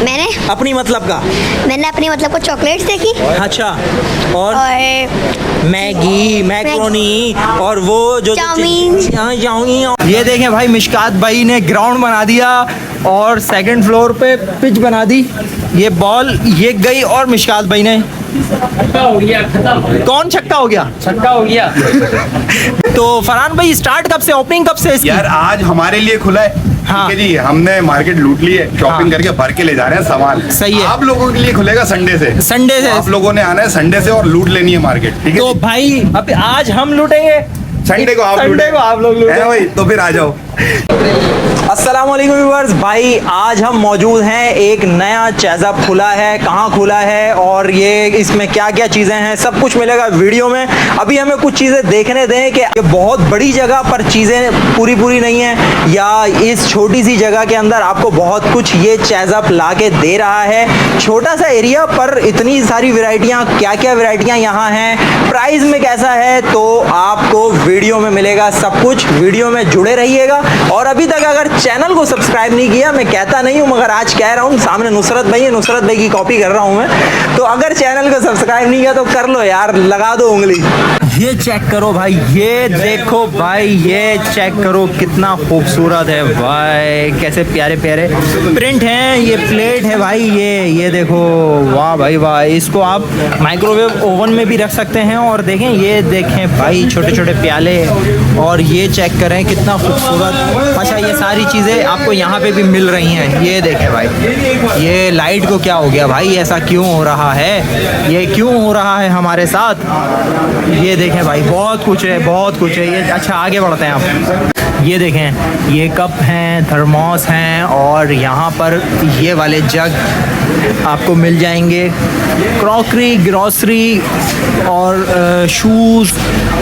मैंने? अपनी मतलब का? मैंने अपने मतलब को चॉकलेट्स देखी। अच्छा और? और मैगी मैक्रोनी और वो जो चाउमीन। हाँ, चाउमीन ये देखें भाई मिशकात भाई ने ग्राउंड बना दिया और सेकंड फ्लोर पे पिच बना दी। ये बॉल ये गई और मिशकात भाई ने छक्का हो गया। खत्म कौन छक्का हो गया? छक्का हो गया। तो फरहान भाई स्टार्ट कब से ओपनिंग कब से इसकी? यार आज हमारे लिए खुला है। हाँ। ठीक है जी हमने मार्केट लूट ली है शॉपिंग हाँ। करके भर के ले जा रहे हैं सामान। सही है। आप लोगों के लिए खुलेगा संडे से। संडे से। आप लोगों ने आना है संडे से और लूट लेनी है मार्केट ठीक है तो भाई अब आज हम लूटेंगे। संडे को आप संडे को आप लोग लूटें। है भाई? तो फिर आ जाओ। अस्सलाम वालेकुम व्यूअर्स भाई, आज हम मौजूद हैं, एक नया चैज़अप खुला है, कहाँ खुला है, और ये इसमें क्या क्या चीज़ें हैं, सब कुछ मिलेगा वीडियो में। अभी हमें कुछ चीज़ें देखने दें कि ये बहुत बड़ी जगह पर चीज़ें पूरी पूरी नहीं हैं, या इस छोटी सी जगह के अंदर आपको बहुत कुछ ये चैज़अप ला के दे रहा है। छोटा सा एरिया पर इतनी सारी वैरायटियाँ क्या क्या वैरायटियाँ यहाँ हैं, प्राइस में कैसा है तो आपको वीडियो में मिलेगा सब कुछ। वीडियो में जुड़े रहिएगा, और अभी तक अगर चैनल को सब्सक्राइब नहीं किया, मैं कहता नहीं हूँ, मगर आज कह रहा हूँ, सामने नुसरत भाई है, नुसरत भाई की कॉपी कर रहा हूँ मैं। तो अगर चैनल को सब्सक्राइब नहीं किया तो कर लो यार, लगा दो उंगली। ये चेक करो भाई, ये देखो भाई, ये चेक करो कितना खूबसूरत है भाई, कैसे प्यारे प्यारे प्रिंट हैं, ये प्लेट है भाई, ये ये देखो, वाह भाई, वाह, इसको आप माइक्रोवेव ओवन में भी रख सकते हैं और देखें, ये देखें भाई छोटे छोटे प्याले और ये चेक करें कितना खूबसूरत। अच्छा ये सारी चीज़ें आपको यहाँ पे भी मिल रही हैं, ये देखें भाई, ये लाइट को क्या हो गया भाई, ऐसा क्यों हो रहा है? ये क्यों हो रहा है हमारे साथ? ये देखें भाई, बहुत कुछ है, बहुत कुछ है। ये अच्छा आगे बढ़ते हैं आप। ये देखें, ये कप हैं, थर्मोस हैं, और यहाँ पर ये वाले जग आपको मिल जाएँगे। क्रॉकरी, ग्रॉसरी, और शूज़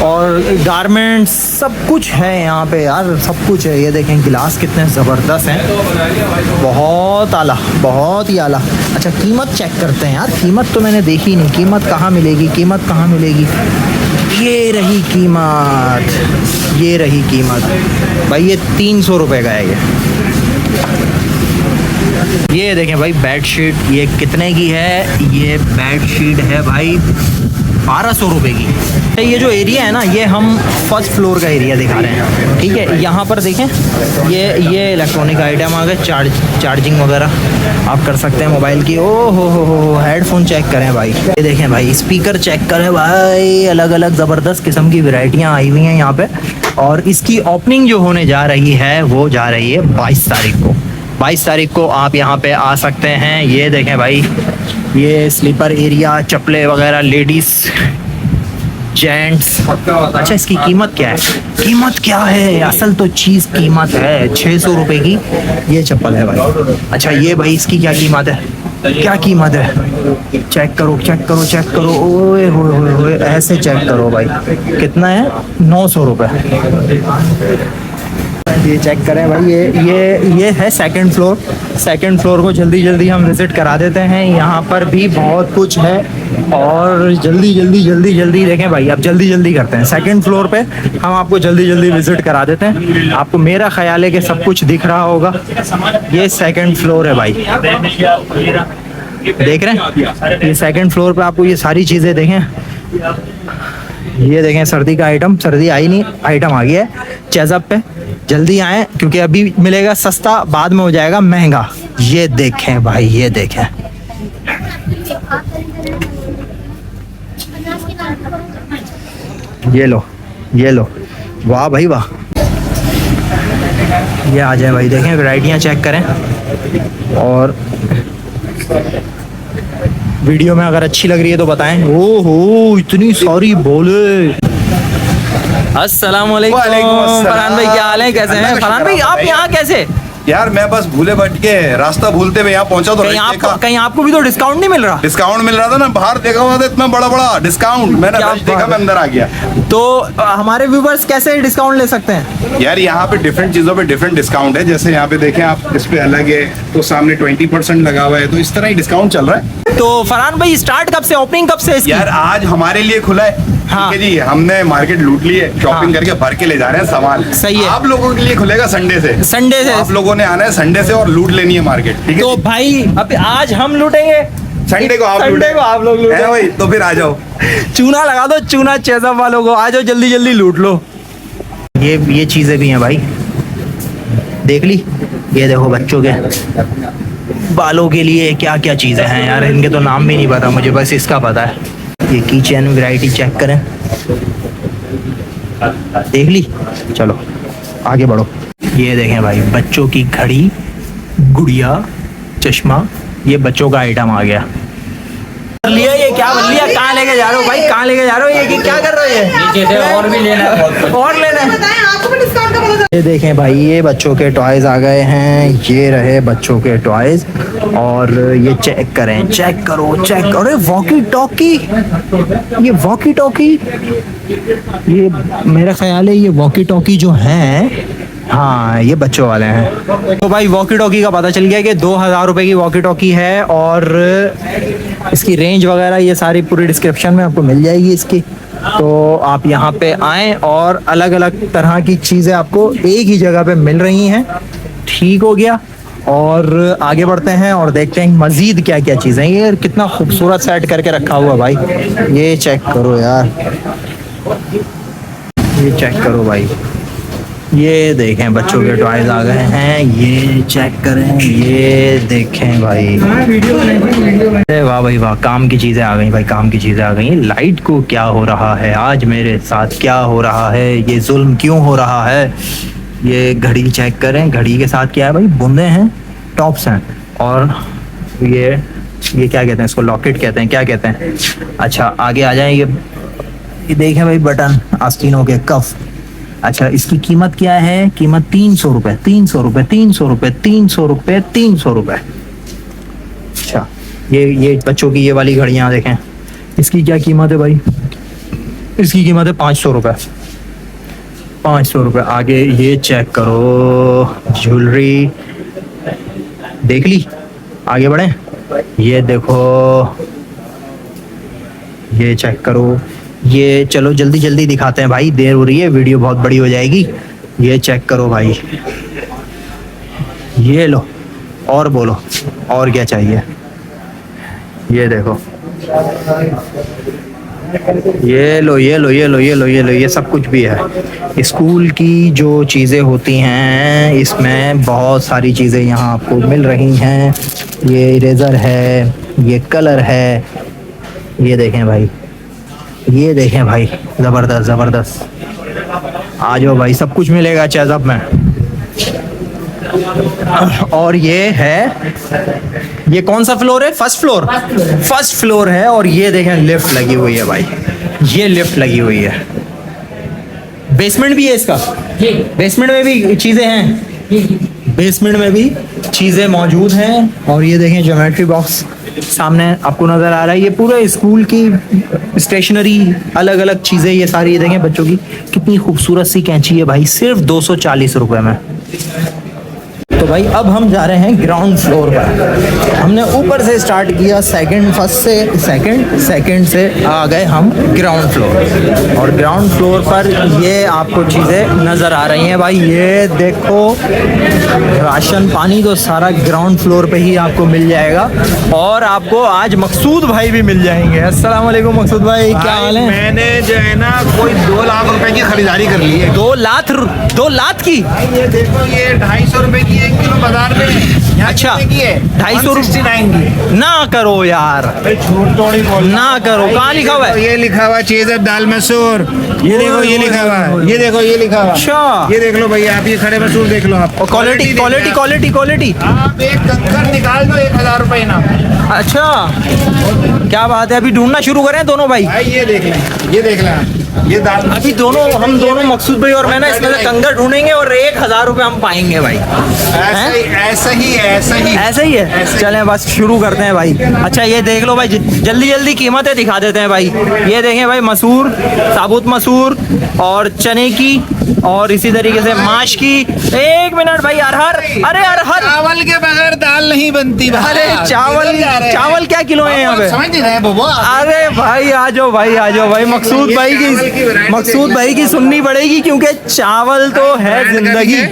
और गारमेंट्स सब कुछ है यहाँ पे यार, सब कुछ है। ये देखें गिलास कितने ज़बरदस्त हैं। बहुत आला, बहुत ही आला। अच्छा कीमत चेक करते हैं यार। कीमत तो मैंने देखी नहीं। कीमत कहाँ मिलेगी? कीमत कहाँ मिलेगी? ये रही कीमत। ये रही कीमत। भाई, ये तीन सौ रुपये का है ये। ये देखें भाई बेड शीट ये कितने की है? ये बेड शीट है भाई। बारह सौ रुपये की। ये जो एरिया है ना, ये हम फ़र्स्ट फ्लोर का एरिया दिखा रहे हैं। ठीक है, यहाँ पर देखें, ये ये इलेक्ट्रॉनिक आइटम आ गए चार्ज चार्जिंग वगैरह आप कर सकते हैं मोबाइल की। ओ, हो हो हो हेडफोन चेक करें भाई। ये देखें भाई स्पीकर चेक करें भाई अलग अलग ज़बरदस्त किस्म की वैरायटियाँ आई हुई हैं यहाँ पे। और इसकी ओपनिंग जो होने जा रही है, वो जा रही है बाईस तारीख को। बाईस तारीख को आप यहाँ पे आ सकते हैं। ये देखें भाई ये स्लीपर एरिया चप्पलें वगैरह लेडीज़ जेंट्स। अच्छा इसकी कीमत क्या है? कीमत क्या है? असल तो चीज़ कीमत है। छः सौ रुपये की ये चप्पल है भाई। अच्छा ये भाई इसकी क्या कीमत है? क्या कीमत है? चेक करो चेक करो चेक करो। ओए होए होए होए ऐसे चेक करो भाई। कितना है? नौ सौ रुपये ये चेक करें भाई, ये ये ये है सेकंड फ्लोर सेकंड फ्लोर को जल्दी जल्दी हम विज़िट करा देते हैं। यहाँ पर भी बहुत कुछ है और जल्दी जल्दी जल्दी जल्दी देखें भाई आप जल्दी जल्दी करते हैं। सेकंड फ्लोर पे हम आपको जल्दी जल्दी विज़िट करा देते हैं। आपको मेरा ख्याल है कि सब कुछ दिख रहा होगा। ये सेकंड फ्लोर है भाई। देख रहे हैं? ये सेकंड फ्लोर पे आपको ये सारी चीज़ें देखें। ये देखें, सर्दी का आइटम सर्दी आई नहीं आइटम आ गया है। चेजअप पे। जल्दी आए, क्योंकि अभी मिलेगा सस्ता, बाद में हो जाएगा महँगा। ये देखें भाई, ये देखें। ये लो ये लो। वाह भाई, वाह। ये आ जाए भाई, देखें वैरायटियाँ चेक करें। और वीडियो में अगर अच्छी लग रही है तो बताएँ। ओहो इतनी सारी बोले। अस्सलाम फरहान भाई क्या हाल है? कैसे हैं? फरहान भाई आप यहाँ कैसे? यार मैं बस भूले भट के रास्ता भूलते हुए यहाँ पहुँचा तो कहीं आपको कहीं आपको भी तो डिस्काउंट नहीं मिल रहा? डिस्काउंट मिल रहा था ना बाहर देखा हुआ था इतना बड़ा बड़ा डिस्काउंट मैंने देखा मैं अंदर आ गया। तो हमारे व्यूवर्स कैसे डिस्काउंट ले सकते हैं? यार यहाँ पे डिफरेंट चीज़ों पे डिफरेंट डिस्काउंट है। जैसे यहाँ पे देखें आप इस पे अलग है तो सामने ट्वेंटी परसेंट लगा हुआ है तो इस तरह ही डिस्काउंट चल रहा है। तो फरहान भाई स्टार्ट कब से ओपनिंग कब से यार आज हमारे लिए खुला है। हाँ। ठीक है जी हमने मार्केट लूट ली है शॉपिंग हाँ। करके भर के ले जा रहे हैं सामान। सही है। आप लोगों के लिए खुलेगा संडे से। संडे से। आप लोगों ने आना है संडे से और लूट लेनी है मार्केट ठीक है तो भाई अब आज हम लूटेंगे। संडे को आप संडे को आप लोग लूटें। है भाई तो फिर आ जाओ। चूना लगा दो चूना चेजा वालों को। आ जाओ जल्दी जल्दी लूट लो। ये ये चीज़ें भी हैं भाई। देख ली? ये देखो बच्चों के। बालों के लिए क्या क्या चीज़ें हैं यार इनके तो नाम भी नहीं पता मुझे बस इसका पता है। ये की चैन वैरायटी चेक करें। देख ली? चलो, आगे बढ़ो। ये देखें भाई, बच्चों की घड़ी, गुड़िया, चश्मा, ये बच्चों का आइटम आ गया। लिया ये क्या बन लिया? कहाँ लेके जा रहे हो भाई? कहाँ लेके जा रहे हो ये कि क्या कर रहे हो से और भी लेना है और लेना है। बताएँ आपको भी डिस्काउंट का पता चला ये देखें भाई ये बच्चों के टॉयज आ गए हैं। ये रहे बच्चों के टॉयज और ये चेक करें चेक करो चेक करो। अरे वॉकी टॉकी ये वॉकी टॉकी ये मेरा ख्याल है ये वॉकी टॉकी जो हैं हाँ ये बच्चों वाले हैं। तो भाई वॉकी टॉकी का पता चल गया कि दो हज़ार रुपये की वॉकी टॉकी है और इसकी रेंज वगैरह, ये सारी पूरी डिस्क्रिप्शन में आपको मिल जाएगी इसकी। तो आप यहाँ पे आएँ और अलग अलग तरह की चीज़ें आपको एक ही जगह पे मिल रही हैं। ठीक हो गया। और आगे बढ़ते हैं और देखते हैं मज़ीद क्या क्या चीज़ें ये कितना खूबसूरत सेट करके रखा हुआ भाई। ये चेक करो यार। ये चेक करो भाई। ये देखें बच्चों के टॉयज आ गए हैं, ये चेक करें, ये देखें भाई। अरे वाह भाई वाह, काम की चीज़ें आ गई भाई, काम की चीज़ें आ गई। लाइट को क्या हो रहा है? आज मेरे साथ क्या हो रहा है? ये जुल्म क्यों हो रहा है? ये घड़ी चेक करें, घड़ी के साथ क्या है भाई? बूंदे हैं टॉप्स हैं। और ये ये क्या कहते हैं इसको? लॉकेट कहते हैं, क्या कहते हैं? अच्छा आगे आ जाए, ये ये देखें भाई बटन, आस्तीनों के कफ। अच्छा इसकी कीमत क्या है? कीमत तीन सौ रुपये तीन सौ रुपये तीन सौ रुपये तीन सौ रुपये तीन सौ रुपये अच्छा ये ये बच्चों की ये वाली घड़ियाँ देखें। इसकी क्या कीमत है भाई? इसकी कीमत है पाँच सौ रुपये पाँच सौ रुपये आगे ये चेक करो, ज्वेलरी। देख ली? आगे बढ़े। ये देखो, ये चेक करो। ये चलो जल्दी जल्दी दिखाते हैं भाई, देर हो रही है, वीडियो बहुत बड़ी हो जाएगी। ये चेक करो भाई। ये लो, और बोलो, और क्या चाहिए? ये देखो। ये लो ये लो ये लो ये लो ये लो, ये सब कुछ भी है। स्कूल की जो चीज़ें होती हैं, इसमें बहुत सारी चीज़ें यहाँ आपको मिल रही हैं। ये इरेज़र है, ये कलर है। ये देखें भाई। ये देखें भाई ज़बरदस्त ज़बरदस्त। आ जाओ भाई सब कुछ मिलेगा चैजअप में। और ये है ये कौन सा फ्लोर है? First floor. फ़र्स्ट फ्लोर है और ये देखें लिफ्ट लगी हुई है भाई। ये लिफ्ट लगी हुई है। बेसमेंट भी है इसका? बेसमेंट में भी चीज़ें हैं? बेसमेंट में भी चीज़ें मौजूद हैं। और ये देखें ज्योमेट्री बॉक्स सामने आपको नज़र आ रहा है, ये पूरे स्कूल की स्टेशनरी अलग अलग चीज़ें, ये सारी देखें बच्चों की। कितनी खूबसूरत सी कैंची है भाई, सिर्फ़ दो सौ चालीस रुपए में। भाई अब हम जा रहे हैं ग्राउंड फ्लोर पर। हमने ऊपर से स्टार्ट किया सेकंड फ़र्स्ट से सेकंड सेकंड से आ गए हम ग्राउंड फ्लोर और ग्राउंड फ्लोर पर ये आपको चीज़ें नज़र आ रही हैं भाई। ये देखो राशन पानी तो सारा ग्राउंड फ्लोर पे ही आपको मिल जाएगा। और आपको आज मकसूद भाई भी मिल जाएँगे। अस्सलाम वालेकुम मकसूद भाई क्या हाल है? मैंने जो है ना कोई दो लाख रुपए की खरीदारी कर ली है। दो लाख दो लाख की? ये देखो ये ढाई सौ रुपए की एक किलो बाज़ार में अच्छा ढाई सौ 169 की ना करो यार। ना करो। कहाँ लिखा हुआ है? ये लिखा हुआ चीज़ है दाल मसूर। ये देखो ये लिखा हुआ है। ये देखो ये लिखा हुआ अच्छा। ये देख लो भैया आप ये खड़े मसूर देख लो आप। क्वालिटी क्वालिटी क्वालिटी क्वालिटी आप। एक कंकर निकाल दो एक हज़ार रुपए ना अच्छा। क्या बात है अभी ढूंढना शुरू करें दोनों भाई। भाई ये देख लें ये देख लें आप। ये दाल अभी दोनों हम दोनों मकसूद भाई और मैं ना इसमें से कंगर ढूंढेंगे और एक हज़ार रुपए हम पाएँगे भाई। ऐसा ही? ऐसा ही ऐसा ही। ऐसे ही है? चले बस शुरू करते हैं भाई। अच्छा ये देख लो भाई जल्दी जल्दी कीमतें दिखा देते हैं भाई। ये देखें भाई मसूर साबुत मसूर और चने की और इसी तरीके से माश की। एक मिनट भाई अरहर। अरे अरहर। चावल के बगैर दाल नहीं बनती अरे चावल चावल क्या किलो है यहाँ पे? अरे भाई आ जाओ भाई आ जाओ भाई मकसूद भाई की मकसूद भाई की सुननी पड़ेगी क्योंकि चावल तो है ज़िंदगी।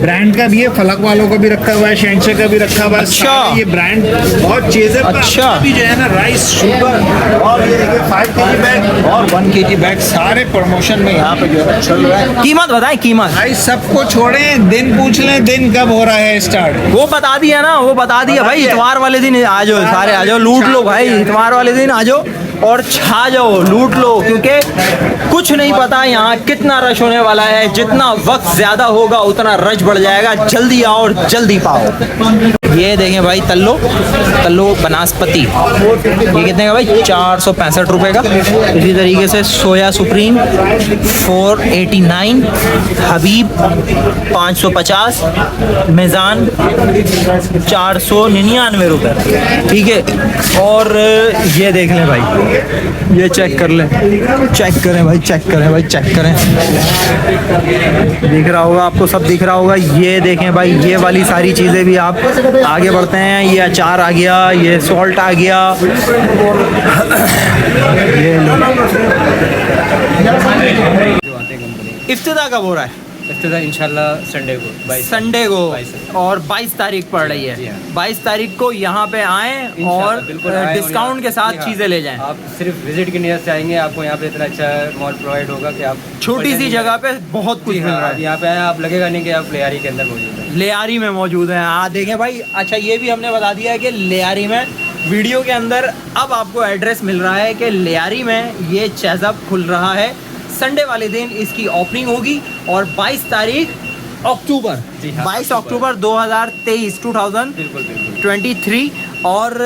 ब्रांड का भी है फलक वालों का भी रखा हुआ है शहनशाह का भी रखा हुआ है। अच्छा। ये ब्रांड बहुत चीज़ अच्छा। भी जो है ना राइस शुगर और ये देखिए फाइव के जी बैग और वन के जी बैग सारे प्रमोशन में यहाँ पे जो है चल रहा है। कीमत बताए कीमत। भाई सबको छोड़े दिन पूछ लें दिन कब हो रहा है स्टार्ट वो बता दिया ना वो बता दिया। भाई इतवार वाले दिन आ जाओ सारे आ जाओ लूट लो भाई इतवार वाले दिन आ जाओ। और छा जाओ, लूट लो, क्योंकि कुछ नहीं पता यहाँ कितना रश होने वाला है, जितना वक्त ज़्यादा होगा, उतना रश बढ़ जाएगा। जल्दी आओ और जल्दी पाओ। ये देखें भाई तल्लो तल्लो बनास्पति ये कितने का भाई? चार सौ पैंसठ रुपये का। इसी तरीके से soya supreme four eighty nine Habib, पाँच सौ पचास, मेज़ान, चार सौ निन्यानवे रुपये ठीक है? और ये देख लें भाई। ये चेक कर लें। चेक करें भाई, चेक करें भाई, चेक करें। दिख रहा होगा, आपको सब दिख रहा होगा। ये देखें भाई, ये वाली सारी चीज़ें भी आप आगे बढ़ते हैं, ये अचार आ गया, ये सॉल्ट आ गया। ये इफ्तः का कब हो? है इंशाल्लाह संडे को संडे को। और 22 तारीख पड़ रही है। हाँ। 22 तारीख को यहाँ पे आए और बिल्कुल आएँ और डिस्काउंट के साथ हाँ, चीज़ें ले जाएँ। आप सिर्फ़ विज़िट की नियत से आएँगे आपको यहाँ पे इतना अच्छा मॉल प्रोवाइड होगा कि आप छोटी सी जगह पे बहुत कुछ मिल हाँ, रहा है। यहाँ पे आए आप लगेगा नहीं कि आप लेयारी के अंदर मौजूद हैं। लेयारी में मौजूद है। हाँ देखें भाई अच्छा ये भी हमने बता दिया है कि लेयारी में वीडियो के अंदर अब आपको एड्रेस मिल रहा है कि लेयारी में ये चेजअप खुल रहा है। संडे वाले दिन इसकी ओपनिंग होगी और 22 तारीख अक्टूबर। जी हाँ, 22 अक्टूबर। अक्टूबर 2023 2023 बिल्कुल बिल्कुल और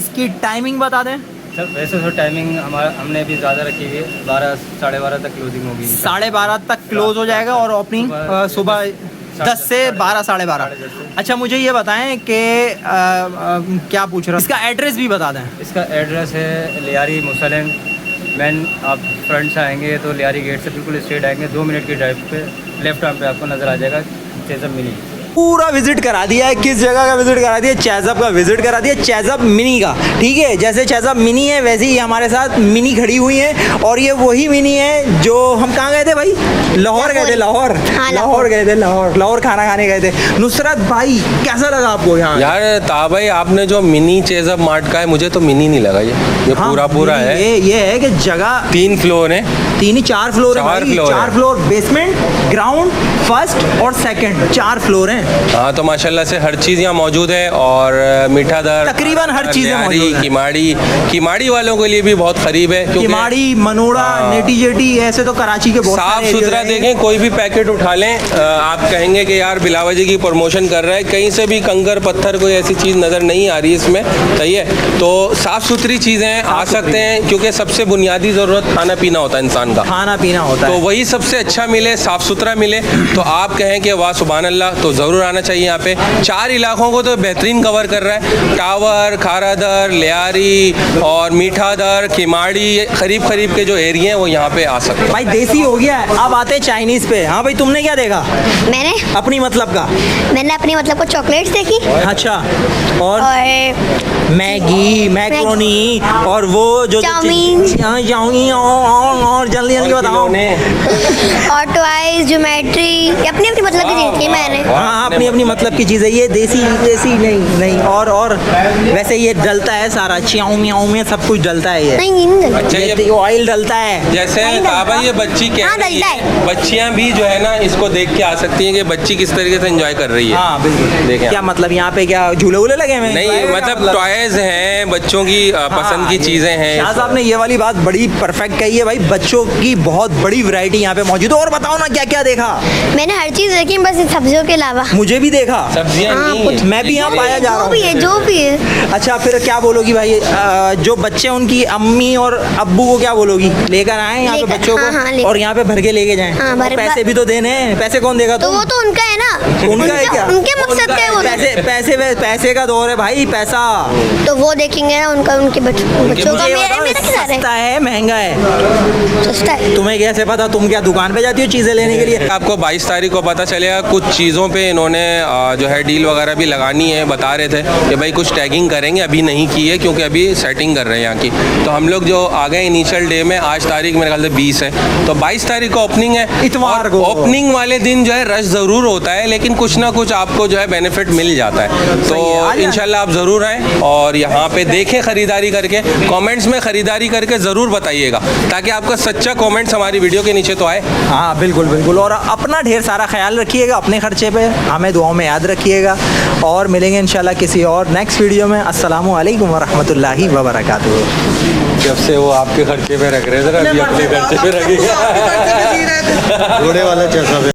इसकी टाइमिंग बता दें। सर वैसे तो टाइमिंग हमारा हमने भी ज़्यादा रखी हुई है। बारह साढ़े बारह तक क्लोजिंग होगी। साढ़े बारह तक क्लोज हो जाएगा और ओपनिंग सुबह- दस से बारह साढ़े बारह। अच्छा मुझे ये बताएँ कि क्या पूछ रहा हूँ? इसका एड्रेस भी बता दें। इसका एड्रेस है लियारी मुसलन। मैन आप फ्रंट से आएँगे तो लियारी गेट से बिल्कुल स्ट्रेट आएँगे। दो मिनट की ड्राइव पे लेफ़्ट आर्म पे आपको नज़र आ जाएगा चेजम मिनी पूरा विज़िट करा दिया है किस जगह का विज़िट करा दिया चैजअप का विज़िट करा दिया चैजअप मिनी का ठीक है? जैसे चैजअप मिनी है वैसे ही हमारे साथ मिनी खड़ी हुई है और ये वही मिनी है जो हम कहाँ गए थे भाई? लाहौर गए थे लाहौर। हाँ, लाहौर। गए थे लाहौर। लाहौर खाना खाने गए थे। नुसरत भाई कैसा लगा आपको यहाँ? यार ताबाई आपने जो मिनी चेजअप मार्ट का है मुझे तो मिनी नहीं लगा ये। ये हाँ, पूरा पूरा है। ये ये है कि जगह तीन फ्लोर है। तीन ही चार फ्लोर है चार भाई। फ्लोर चार है। फ्लोर बेसमेंट ग्राउंड फ़र्स्ट और सेकंड चार फ्लोर हैं। हाँ। तो माशाल्लाह से हर चीज़ यहाँ मौजूद है और मीठा दर तकरीबन हर चीज़ें मौजूद किमाड़ी किमाड़ी वालों के लिए भी बहुत करीब है किमाड़ी मनोड़ा हाँ। नेटी जेटी ऐसे तो कराची के बहुत साफ़ सुथरा देखें कोई भी पैकेट उठा लें आप कहेंगे कि यार बिलावा जी की प्रमोशन कर रहा है कहीं से भी कंकर पत्थर कोई ऐसी चीज़ नज़र नहीं आ रही इसमें सही है? तो साफ़ सुथरी चीज़ें आ सकते हैं क्योंकि सबसे बुनियादी ज़रूरत खाना पीना होता है इंसान का। खाना पीना होता है। तो वही सबसे अच्छा मिले साफ़ सुथरा मिले तो आप कहें कि वाह सुबहान अल्लाह तो ज़रूर आना चाहिए यहाँ पे। चार इलाकों को तो बेहतरीन कवर कर रहा है। टावर खारादर लियारी और मीठा दर किमाड़ी करीब करीब के जो एरिए हैं वो यहाँ पे आ सकते हैं। भाई देसी हो गया है। अब आते हैं चाइनीज़ पे। हाँ भाई तुमने क्या देखा? मैंने? अपनी मतलब का। मैंने अपनी मतलब को चॉकलेट्स देखी। अच्छा। और? और मैगी मैक्रोनी और वो जो चाउमीन। हाँ, चाउमीन और, जल्दी जल्दी बताओ। और टॉयज ज्योमेट्री अपनी अपनी मतलब की थी मैंने। हाँ हाँ अपनी अपनी मतलब की चीज़ है ये देसी देसी नहीं नहीं और और वैसे ये डलता है सारा चियाऊ मियाऊ में सब कुछ डलता है ये। अच्छा ये ऑयल डलता है। जैसे बाबा ये बच्ची कह हाँ, रही है बच्चियाँ भी जो है ना इसको देख के आ सकती हैं कि बच्ची किस तरीके से एंजॉय कर रही है। हाँ बिल्कुल। देखें क्या मतलब यहाँ पे क्या झूले वूले लगे हुए नहीं मतलब टॉयज हैं बच्चों की पसंद की हाँ, चीज़ें हैं। शाह साहब ने ये वाली बात बड़ी परफेक्ट कही है भाई। बच्चों की बहुत बड़ी वैरायटी यहाँ पे मौजूद है। और बताओ ना क्या क्या देखा? मैंने हर चीज़ देखी बस इन सब्जियों के अलावा। मुझे भी देखा। सब्ज़ियाँ हाँ, नहीं कुछ- मैं भी यहाँ पाया जा रहा हूँ। जो भी है। अच्छा फिर क्या बोलोगी भाई? जो बच्चे उनकी अम्मी और अब्बू को क्या बोलोगी? लेकर आए यहाँ पे बच्चों हाँ, हाँ, को ले- और यहाँ पे भर के लेके जाए? हाँ, पैसे भी तो देने हैं। पैसे कौन देगा तो वो तो उनका है ना। उनका है क्या? उनके मकसद का है वो पैसे पैसे पैसे का दौर है भाई पैसा। तो वो देखेंगे ना उनका उनके बच्चों का। सस्ता है महँगा है? सस्ता है। तुम्हें कैसे पता? तुम क्या दुकान पे जाती हो चीज़ें लेने के लिए? आपको 22 तारीख को पता चलेगा कुछ चीज़ों पे उन्होंने जो है डील वगैरह भी लगानी है बता रहे थे कि भाई कुछ टैगिंग करेंगे अभी नहीं की है क्योंकि अभी सेटिंग कर रहे हैं यहाँ की। तो हम लोग जो आ गए इनिशियल डे में आज तारीख मेरे ख्याल से बीस है। तो बाईस तारीख को ओपनिंग है इतवार को। ओपनिंग वाले दिन जो है रश ज़रूर होता है लेकिन कुछ ना कुछ आपको जो है बेनिफिट मिल जाता है। तो। इंशाल्लाह आप ज़रूर आएँ और यहाँ पे देखें ख़रीदारी करके कमेंट्स में ख़रीदारी करके ज़रूर बताइएगा ताकि आपका सच्चा कमेंट्स हमारी वीडियो के नीचे तो आए। हाँ बिल्कुल बिल्कुल और अपना ढेर सारा ख्याल रखिएगा अपने खर्चे पे। हमें दुआओं में याद रखिएगा और मिलेंगे इंशाल्लाह किसी और नेक्स्ट वीडियो में। अस्सलाम वालेकुम वरहमतुल्लाहि वबरकातुहू। जब से वो आपके खर्चे पे रख रहे थे अभी अपने खर्चे पे रखेगा। घोड़े वाला जैसा